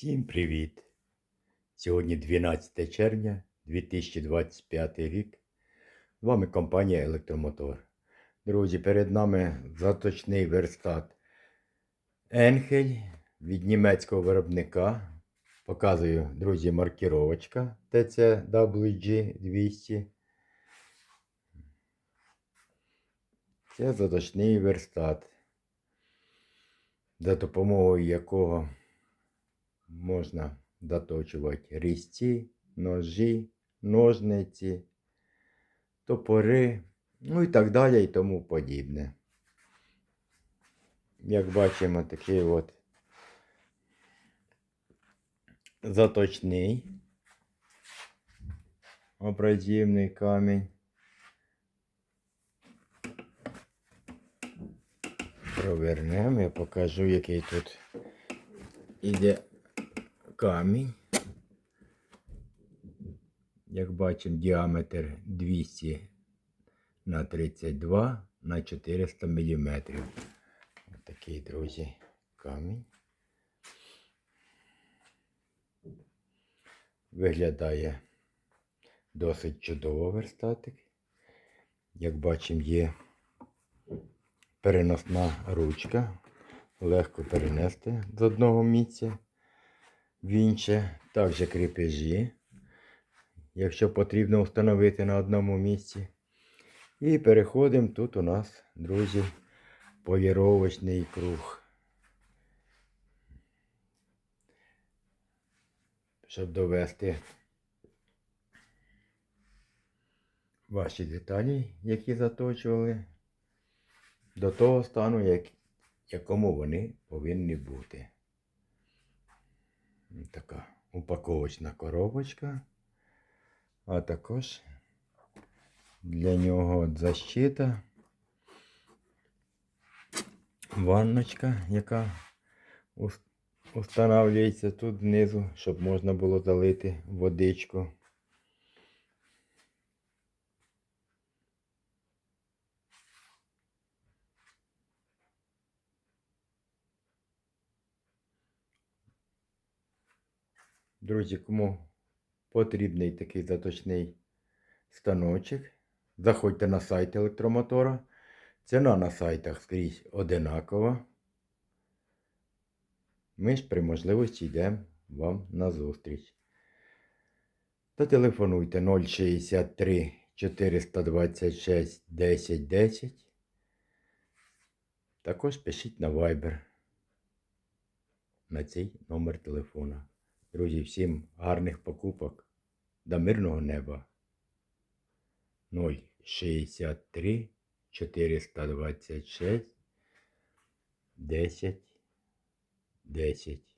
Всім привіт! Сьогодні 12 червня 2025 рік. З вами компанія Електромотор. Друзі, перед нами заточний верстат Енхель від німецького виробника. Показую, друзі, маркіровочка TCWG 200. Це заточний верстат, за допомогою якого можна доточувати різці, ножі, ножниці, топори, ну і так далі і тому подібне. Як бачимо, такий от заточний абразивний камінь. Провернемо, я покажу, який тут іде камінь. Як бачимо, діаметр 200 на 32 на 400 мм. Ось такий, друзі, камінь. Виглядає досить чудово верстатик. Як бачимо, є переносна ручка. Легко перенести з одного місця в інше. Також кріпежі, якщо потрібно встановити на одному місці. І переходимо. Тут у нас, друзі, поліровочний круг. Щоб довести ваші деталі, які заточували, до того стану, як, якому вони повинні бути. Така упаковочна коробочка. А також для нього защита. Ванночка, яка установлюється тут знизу, щоб можна було залити водичку. Друзі, кому потрібний такий заточний станочок, заходьте на сайт електромотора. Ціна на сайтах скрізь одинакова. Ми ж при можливості йдемо вам на зустріч. Та телефонуйте 063 426 10 10. Також пишіть на Viber на цей номер телефона. Друзі, всім гарних покупок до мирного неба. 063 426 10 10